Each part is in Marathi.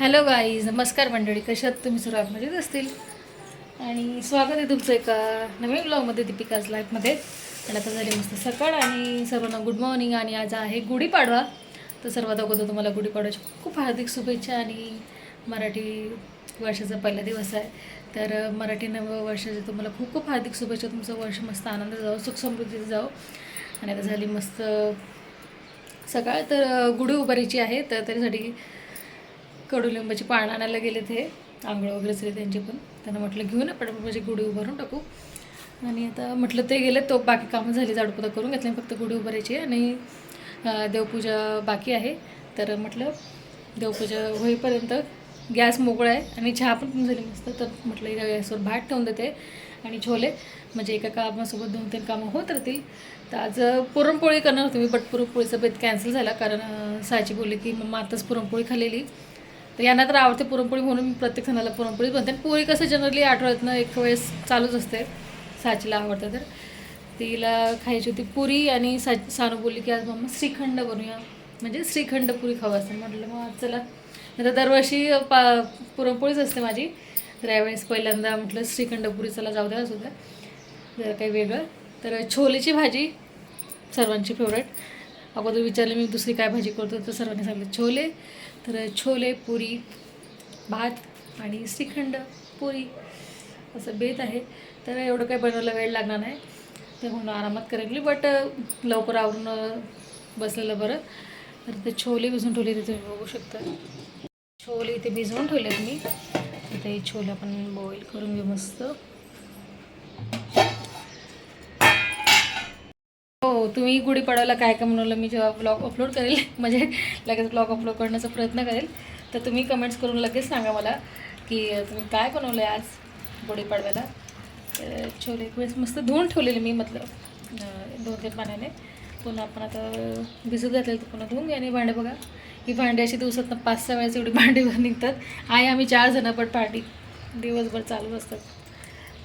हॅलो गाईज नमस्कार मंडळी. कशात तुम्ही सर्व मजेत असतील? आणि स्वागत आहे तुमचं एका नवीन ब्लॉगमध्ये दीपिकाज लाईफमध्ये आणि आता झाली मस्त सकाळ आणि सर्वांना गुड मॉर्निंग आणि आज आहे गुढीपाडवा. तर सर्वात अगोदर तुम्हाला गुढीपाडवाची खूप हार्दिक शुभेच्छा आणि मराठी वर्षाचा पहिला दिवस आहे. तर मराठी नव वर्षाचे तुम्हाला खूप खूप हार्दिक शुभेच्छा. तुमचं वर्ष मस्त आनंद जावं सुखसमृद्धीत जावं. आणि आता झाली मस्त सकाळ. तर गुढी उभारायची आहे तर त्याच्यासाठी कडुलिंबाची पानं आणायला गेले ते आंघोळ वगैरे झाले त्यांचे पण. त्यांना म्हटलं घेऊन आपण म्हणजे गुढी उभारून टाकू. आणि आता म्हटलं ते गेले तो बाकी कामं झाली झाडूपोता करून घेतले फक्त गुढी उभारायची आणि देवपूजा बाकी आहे. तर म्हटलं देवपूजा होईपर्यंत गॅस मोकळा आहे आणि चहा पण झाली मस्त. तर म्हटलं एका गॅसवर भात ठेवून देते आणि छोले. म्हणजे एका कामासोबत दोन तीन कामं होत राहतील. तर आज पुरणपोळी करणार होती मी बट पुरणपोळीचा बेत कॅन्सल झाला. कारण साची बोलली की मग आताच पुरणपोळी खाल्लेली. तर यांना तर आवडते पुरणपोळी म्हणून मी प्रत्येक सणाला पुरणपोळी बनते. आणि पोळी कसं जनरली आठवड्यातनं एक वेळेस चालूच असते. साचीला आवडतं तर. तिला खायची होती पुरी आणि सा सानू बोलली की आज मम्मा श्रीखंड बनवूया म्हणजे श्रीखंड पुरी खावं असते म्हटलं मग आज चला. नाही तर दरवर्षी पा पुरणपोळीच असते माझी. तर यावेळेस पहिल्यांदा म्हटलं श्रीखंड पुरी चला जाऊ द्या सुद्धा जरा काही वेगळं. तर छोलेची भाजी सर्वांची फेवरेट अगोदर विचारलं मी दुसरी काय भाजी करतो तर सर्वांनी सांगितलं छोले. तर छोले पुरी भात आणि श्रीखंड पुरी असं बेत आहे. तर एवढं काही बनवायला वेळ लागणार नाही. ते म्हणून आरामात करेल बट लवकर आवरून बसलेलं बरं. तर ते छोले भिजवून ठेवले ते तुम्ही बघू शकता. छोले इथे भिजवून ठेवले मी. ते छोले आपण बॉईल करून घेऊ मस्त. हो तुम्ही गुढीपाडव्याला काय काय बनवलं मी जेव्हा ब्लॉग अपलोड करेल म्हणजे लगेच ब्लॉग अपलोड करण्याचा प्रयत्न करेल तर तुम्ही कमेंट्स करून लगेच सांगा मला की तुम्ही काय बनवलं आहे आज गुढीपाडव्याला तर छोले एक वेळेस मस्त धुवून ठेवलेले मी मतलब दोन तीन पाण्याने. पुन्हा आपण आता भिजत घातलेलं तर पुन्हा धुवून घ्या आणि भांडे बघा. ही भांडी अशी दिवसात पाच सहा वेळेस एवढी भांडी निघतात. आहे आम्ही चार जणं पण पार्टी दिवसभर चालू असतात.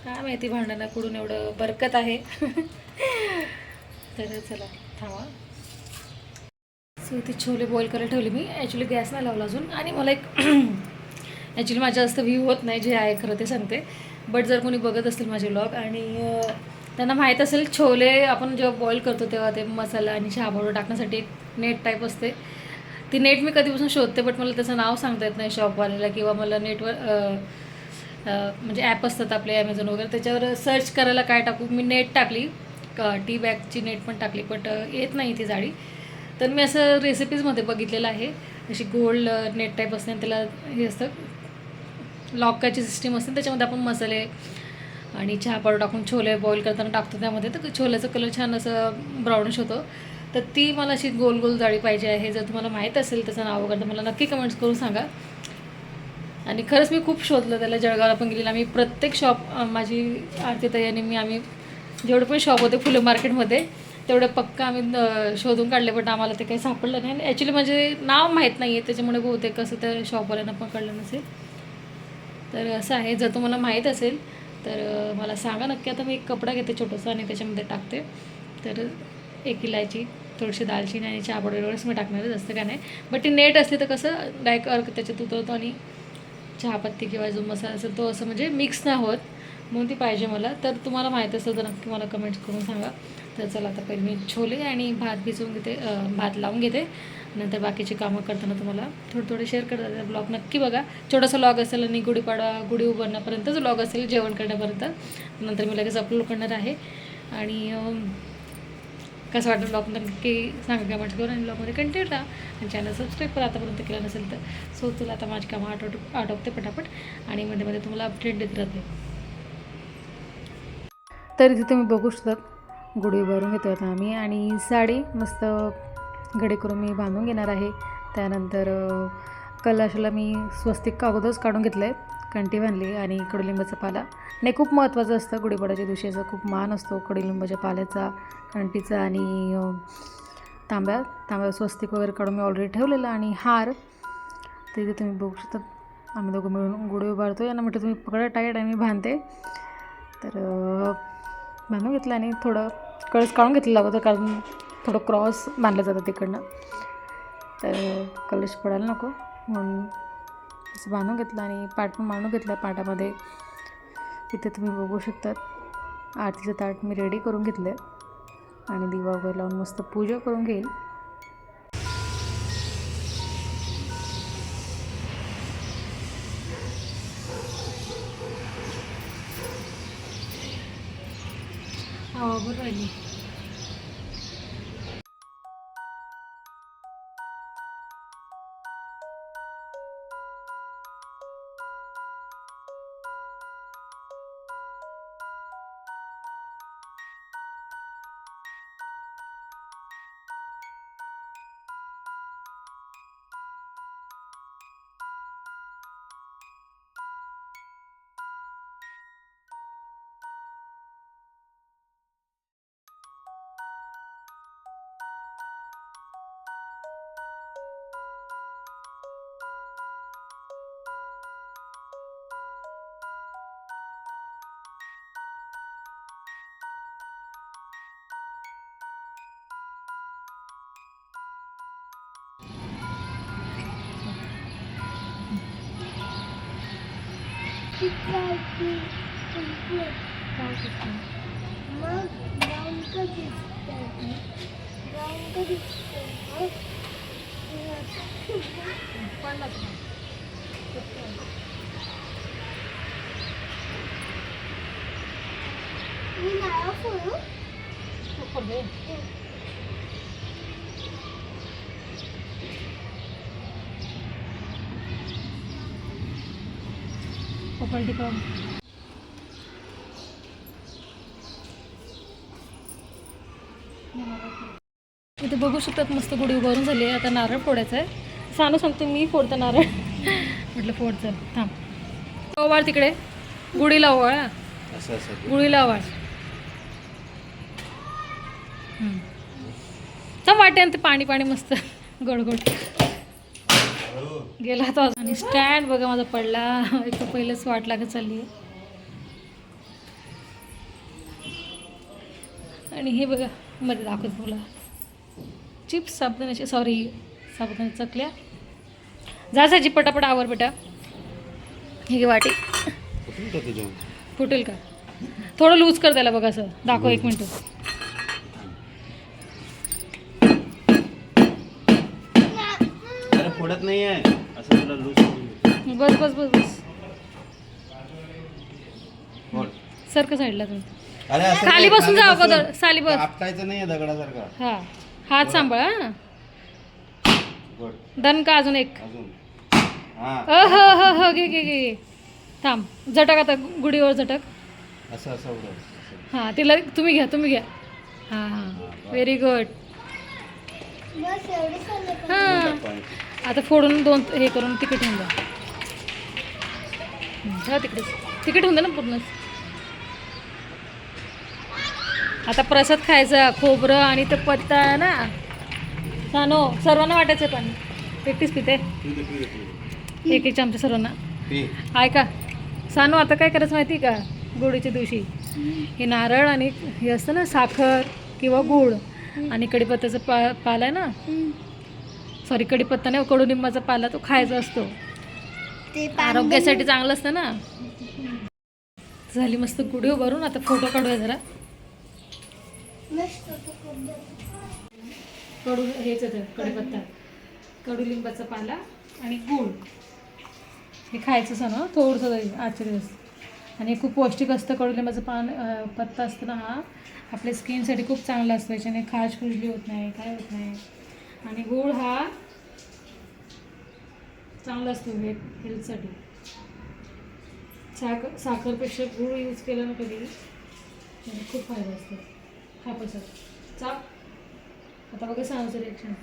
काय माहिती भांड्यांना कुठून एवढं बरकत आहे. तर चला थांबा. सो इथे छोले बॉईल करायला ठेवले मी. ॲक्च्युली गॅस नाही लावला अजून. आणि मला एक ॲक्च्युली माझ्या जास्त व्ह्यू होत नाही जे आहे खरं ते सांगते. बट जर कोणी बघत असतील माझे ब्लॉग आणि त्यांना माहीत असेल छोले आपण जेव्हा बॉईल करतो तेव्हा ते मसाला आणि चहा टाकण्यासाठी एक नेट टाईप असते. ती नेट मी कधीपासून शोधते बट मला त्याचं नाव सांगता येत नाही शॉपवाल्याला किंवा मला नेटवर म्हणजे ॲप असतात आपले ॲमेझॉन वगैरे त्याच्यावर सर्च करायला काय टाकू मी नेट टाकली. टी बॅगची नेट पण टाकली बट येत नाही ती जाळी. तर मी असं रेसिपीजमध्ये बघितलेलं आहे. अशी गोल्ड नेट टाईप असते आणि त्याला हे असतं लॉकाची सिस्टीम असते. त्याच्यामध्ये आपण मसाले आणि चहा पावडर टाकून छोले बॉईल करताना टाकतो त्यामध्ये. तर छोल्याचं कलर छान असं ब्राऊनिश होतो. तर ती मला अशी गोल गोल जाळी पाहिजे आहे. जर तुम्हाला माहीत असेल त्याचं नाव वगैरे तर मला नक्की कमेंट्स करून सांगा. आणि खरंच मी खूप शोधलं त्याला. जळगावला पण गेलेलं. आम्ही प्रत्येक शॉप माझी आरती तयारी मी आम्ही जेवढे पण शॉप होते फुलं मार्केटमध्ये तेवढं पक्का आम्ही शोधून काढले पण आम्हाला ते काही सापडलं नाही. आणि ॲक्च्युली म्हणजे नाव माहीत नाही आहे त्याच्यामुळे बहुतेक कसं त्या शॉपवाल्यांना पण कळलं नसेल. तर असं आहे जर तुम्हाला माहीत असेल तर मला सांगा नक्की. आता मी एक कपडा घेते छोटंसं आणि त्याच्यामध्ये टाकते. तर एक इलायची थोडीशी दालचिनी आणि चहा पावडर एवढंच मी टाकणार जास्त काय नाही. बट ती नेट असली तर कसं डायरेक्ट अर्क त्याच्यात उतरतो आणि चहापत्ती किंवा जो मसाला असेल तो असं म्हणजे मिक्स नाही होत. म्हणून ती पाहिजे मला. तर तुम्हाला माहीत असेल तर नक्की मला कमेंट्स करून सांगा. तर चला आता पहिले मी छोले आणि भात भिजवून घेते भात लावून घेते. नंतर बाकीची कामं करताना तुम्हाला थोडे थोडे शेअर करतात ब्लॉग नक्की बघा. छोटासा लॉग असेल आणि गुढीपाडा गुढी उभारण्यापर्यंतच लॉग असेल जेवण करण्यापर्यंत. नंतर मी लगेच अपलोड करणार आहे. आणि कसं वाटतं ब्लॉग नक्की सांगा काय करून आणि ब्लॉगमध्ये कंटिन्यू राहा. आणि चॅनल सबस्क्राईब करा आतापर्यंत केलं नसेल तर. सो तुला आता माझी कामं आटोप आटोपते पटापट. आणि मध्ये मध्ये तुम्हाला अपडेट देत राहते. तर इथे तुम्ही बघू शकतात गुढी उभारून घेतो आता आम्ही. आणि साडी मस्त घडी करून मी बांधून घेणार आहे. त्यानंतर कलाशाला मी स्वस्तिक कागदच काढून घेतलं आहे कंटी बांधली आणि कडुलिंबाचा पाला. आणि खूप महत्त्वाचं असतं गुढीपाडाच्या दिवशीचा खूप मान असतो कडुलिंबाच्या पाल्याचा कंटीचा आणि तांब्या तांब्या स्वस्तिक वगैरे काढून मी ऑलरेडी ठेवलेलं आणि हार. तिथे तुम्ही बघू शकता आम्ही दोघं मिळून गुढी उभारतो यांना म्हटलं तुम्ही पकडा टाईट आणि मी बांधते. तर बांधून घेतलं आणि थोडं कळस काढून घेतलेलं अगोदर कारण थोडं क्रॉस बांधलं जातं तिकडनं. तर कलश पडायला नको. म्हणून असं बांधून घेतलं आणि पाट पण मांडून घेतलं पाटामध्ये इथे तुम्ही बघू शकतात आरतीचं ताट मी रेडी करून घेतलं आणि दिवा वगैरे लावून मस्त पूजा करून घेईल. খাওয়াবো নইলে हवा बरं राहिली कपल टिका इथे बघू शकतात मस्त गुढी उभारून झाली आता नारळ फोडायचा आहे. सांगू सांगतो मी फोडतो नारळ. म्हटलं फोड चल थांब. ओवाळ तिकडे. गुढीला ओवाळ गुढीला ओवाळ वाटेन ते पाणी पाणी मस्त. गडगड गेला तो अजून. आणि स्टँड बघा माझा पडला. एक तर पहिलंच वाट लागत चालली आणि हे बघा मध्ये दाखवत तुला चिप्स साबुदाण्याचे सॉरी साबुदाणा चकल्या. जायची पटापट आवर बेटा. हे घे वाटी. फुटेल का थोडं लूज कर त्याला बघा असं. दाखव एक मिनटं. अरे फोडत नाही आहे असं तुला लूज करून देतो. बस बस बस बस. सारखं साईडला तुम्ही अरे असं खाली नाही, बसून जा. अगोदर. साली बस. आपटायचं नाही दगडासारखा. हा. हात सांभाळा हा. गोड दन का अजून एक? अजून. हा. अ ह ह ह घे घे घे घे. थांब. झटक आता गुढीवर झटक. असं असं उडव. असं. हां तिला तुम्ही घ्या तुम्ही घ्या. हां हां. व्हेरी गुड हां. पाय. आता फोडून दोन हे करून तिकीट होऊन द्या. हं, तिकडेच तिकीट होऊन द्या ना पूर्ण. आता प्रसाद खायचा खोबरं आणि ते पत्ता आहे ना. सानो सर्वांना वाटायचं पाणी. एकटीच पिते. एक एक चमचा सर्वांना. पी. ऐका सानू आता काय करायचं माहिती का? गोडीच्या दिवशी. हे नारळ आणि हे असतं ना साखर किंवा गूळ आणि कडीपत्त्याचा पा पाला आहे ना? सॉरी कडीपत्ता नाही कडुलिंबाचा पाला तो खायचा असतो. आरोग्यासाठी चांगलं असतं ना. झाली मस्त गुढी उभारून आता फोटो काढूया जरा. कडू हेच येतं कडीपत्ता कडुलिंबाचा पाला आणि गूळ. हे खायचं ना थोडंसं तरी आजच्या दिवस. आणि खूप पौष्टिक असतं कडुलिंबाचं पान पत्ता असतं ना हा. आपल्या स्किनसाठी खूप चांगला असतो याच्याने खाज खुजली होत नाही काय होत नाही. आणि गूळ हा चांगला असतो हे हेल्थसाठी. साखर साखरपेक्षा गूळ यूज केला ना कधी खूप फायदा असतो. हा प्रसाद चाप आता बघा सांगायचं रिएक्शन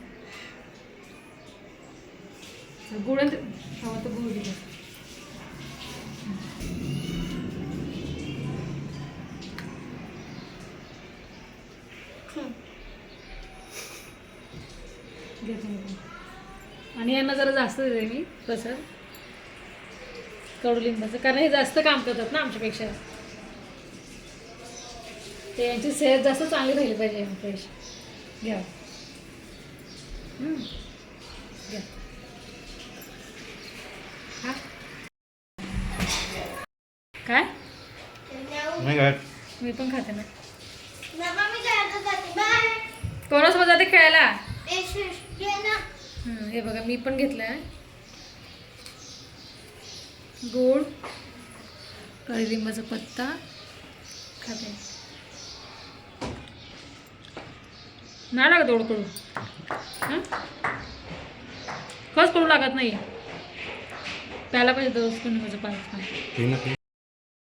गुळ आणि हवा तर गुळ दिला. यांना जरा जास्त देते मी तसं. कडुलिंबाचं कारण हे जास्त काम करतात ना आमच्यापेक्षा. ते यांची सेहत जास्त चांगली राहिली पाहिजे पैसे घ्या. काय? काय? मी पण खाते ना. कोणासोबत जाते खेळायला? हं, बघा मी पण घेतलं आहे गोड कडलिंबाचा पत्ता खाते. नाही लागत हं? खरंच कडू लागत नाही प्यायला पाहिजे दोस कडलिंबाचं पाणी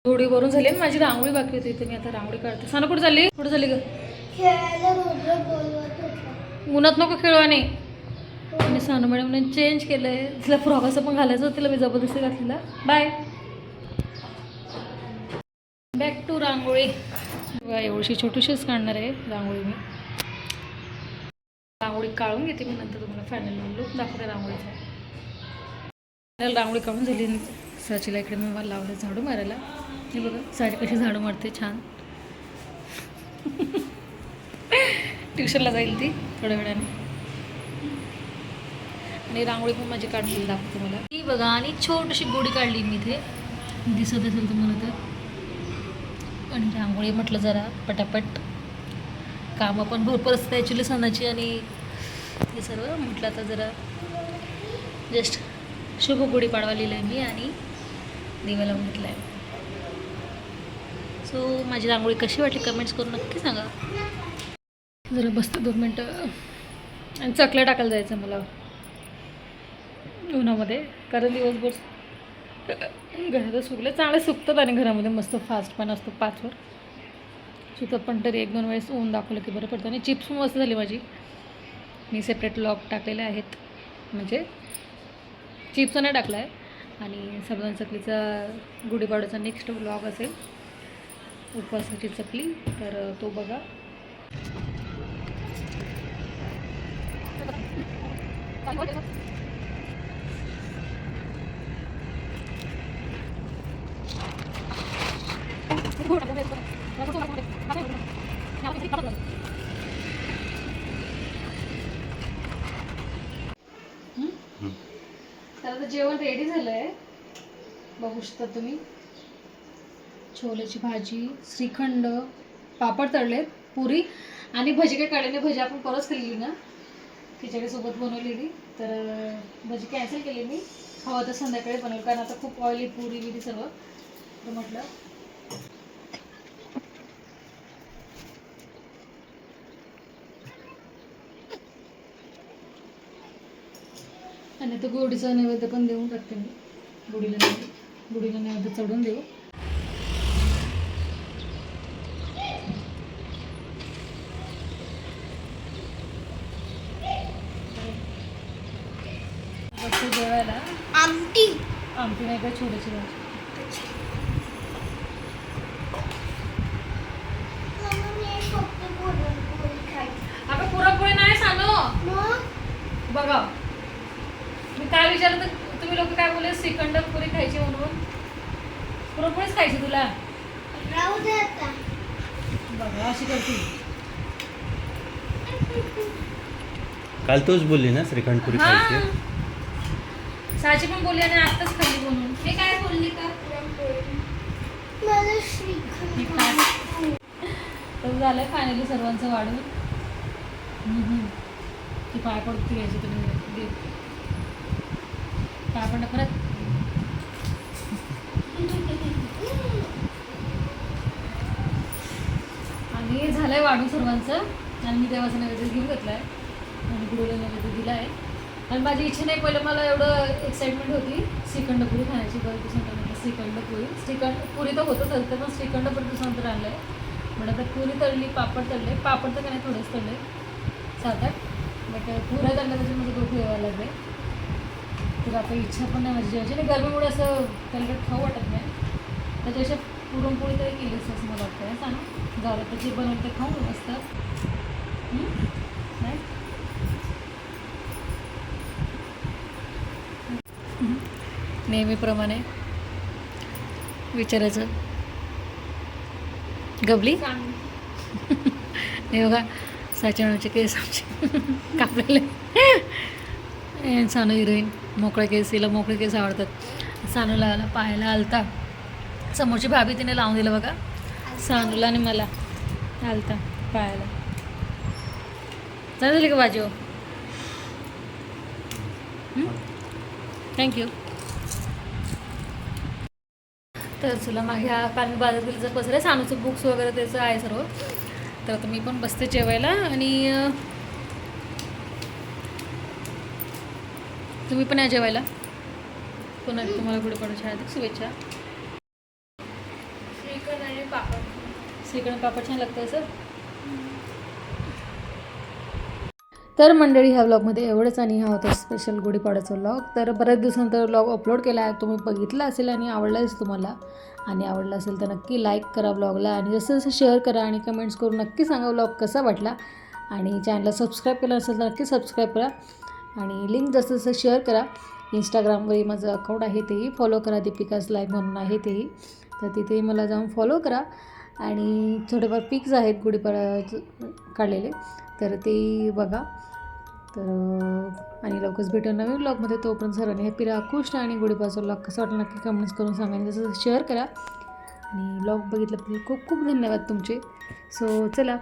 थोडी भरून झाली आणि माझी रांगोळी बाकी होती इथे मी आता रांगोळी काढते. साना कुठे चालली? कुठे चालली ग? उन्हात नको आणि. सानू मॅडमने चेंज केलं आहे तिला फ्रॉक असं पण घालायचं होतं तिला मी जबरदस्ती घातलेला. Bye back to rangoli. बघा, एवढीशी छोटीशीच काढणार आहे रांगोळी मी. रांगोळी काढून घेते मी नंतर तुम्हाला फायनल लुक दाखवते रांगोळीचा. फायनल रांगोळी काढून झाली साचीला इकडे मी मला लावलं झाडू मारायला. हे बघा साची कशी झाडू मारते छान. ट्युशनला जाईल ती थोड्या वेळाने. आणि रांगोळी पण माझी काढलेली दाखवते मला ती बघा आणि छोटीशी गोडी काढली मी इथे. दिसत असेल तुम्हाला तर. आणि रांगोळी म्हटलं जरा पटापट. कामं पण भरपूर असतात ॲक्च्युली सणाची आणि हे सर्व म्हटलं आता जरा जस्ट शुभ गुढीपाडवा लिहिलं आहे मी आणि दिवा लावून घेतला आहे सो माझी रांगोळी कशी वाटली कमेंट्स करून नक्की सांगा. जरा बसतं दोन मिनटं. आणि चकल्या टाकायला जायचं मला. उन्हामध्ये कारण दिवसभर घरातच सुकलं. चांगलं सुकतात आणि घरामध्ये मस्त फास्ट पण असतो पाचवर. सुकतात पण तरी एक दोन वेळेस ऊन दाखवलं की बरं पडतं. आणि चिप्स मस्त झाली माझी. मी सेपरेट लॉक टाकलेले आहेत. म्हणजे चिप्स नाही टाकला आहे आणि साबुदाणा चकलीचा गुढीपाडव्याचा नेक्स्ट ब्लॉग असेल. उपवासाची चकली. तर तो बघा. तर जेवण रेडी झालंय. बघू शकता तुम्ही. छोल्याची भाजी श्रीखंड पापड तळलेत पुरी आणि भजी काय काढलेली भजी आपण परत खाल्ली ना. खिचडीसोबत बनवलेली. तर भजी कॅन्सल केली मी. हवं तर संध्याकाळी बनवलं कारण आता खूप ऑइली पुरी बिरी सर्व. तर म्हटलं आणि तो गोडीचा नैवेद्य पण देऊन टाकते मी. गुढीला नैवेद्य गुढीला नैवेद्य चढून देऊ. जेवायला आमटी. आमटी नाही का छोटीशी भाजी. फक्त पुरणपोळी नाही सांगो. बघा. विचारलं तर तुम्ही लोक काय बोलले? श्रीखंड पुरी खायची म्हणून. पुरणपोळीच खायची तुला? राहू दे आता. बघा अशी करते. काल तोच बोलली ना श्रीखंडपुरी खायची हा. साची पण बोलली आणि आत्ताच खाल्ली म्हणून. मी काय बोलली का? मला श्रीखंड तर झालंय फायनली सर्वांचं वाढून. हम्म. ती पाय पडती घ्यायची तुम्ही आपण परत आणि झालं आहे वाढू सर्वांचं. आणि मी देवाचा नैवेद्य घेऊन घेतला आहे आणि गुरुला नैवेद्य दिला आहे आणि माझी इच्छा नाही पहिलं मला एवढं एक्साइटमेंट होती. श्रीखंड पुरी खाण्याची. बरं दिवसानंतर श्रीखंड पुरी श्रीखंड पुरी तर होतच असते पण श्रीखंड बरं दिवसानंतर आणलं आहे म्हणून आता पुरी तळली पापड तळले. पापड तर काय नाही तळले. सात आठ. बट पुऱ्या तळल्या त्याच्यामध्ये माझं डोकं यावं लागले तर आता इच्छा पण नाही माझी जेवायची. आणि गरमीमुळे असं त्याला खाऊ वाटत नाही. त्याच्यापेक्षा पुरणपोळी तरी केली असं मला वाटतं सांग. जाऊ तर जे बनवलं ते खाऊ मस्त? नाही. नेहमीप्रमाणे विचारायचं. गबली? हे बघा साचवण्याचे केस आमचे कापलेले. सानू हिरोईन मोकळे केस तिला मोकळे केस आवडतात. सानूला आला पाहायला आलता. समोरची भाभी तिने लावून दिलं बघा. सानूला आणि मला आलता पाहायला. झाली का बाजू? थँक्यू तर चला मागे हा कारण बाजारातील जर बसले सानूचं बुक्स वगैरे त्याचं आहे सर्व. तर आता मी पण बसते जेवायला आणि तुम्ही पण या जेवायला. पुन्हा तुम्हाला पुढे पडायच्या हार्दिक शुभेच्छा. श्रीखंड आणि पापड. श्रीखंड पापड छान लागतं सर. तर मंडळी ह्या व्लॉगमध्ये एवढंच आणि हा होता स्पेशल गुढीपाड्याचा व्लॉग तर बऱ्याच दिवसानंतर व्लॉग अपलोड केला आहे. तुम्ही बघितला असेल आणि आवडला असेल तुम्हाला आणि आवडला असेल तर नक्की लाईक करा व्लॉगला आणि जसं जसं शेअर करा आणि कमेंट्स करून नक्की सांगा व्लॉग कसा वाटला. आणि चॅनलला सबस्क्राईब केलं असेल तर नक्की सबस्क्राईब करा. आणि लिंक जसं जसं शेअर करा इंस्टाग्रामवरही माझं अकाउंट आहे तेही फॉलो करा दीपिकाज लाईव्ह म्हणून आहे तेही. तर तिथेही मला जाऊन फॉलो करा. आणि थोडेफार पिक्स आहेत गुढीपाडा काढलेले तर ते बघा. तर आणि लवकरच भेटू नवीन ब्लॉगमध्ये तोपर्यंत सर्वांनी हॅपी राहा खुश राहा आणि गुढीपाडचा ब्लॉग कसं वाटलं नक्की कमेंट्स करून सांगा आणि जसं शेअर करा. आणि ब्लॉग बघितल्याबद्दल खूप खूप धन्यवाद तुमचे. सो चला.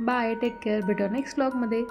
बाय टेक केअर भेटू नेक्स्ट ब्लॉगमध्ये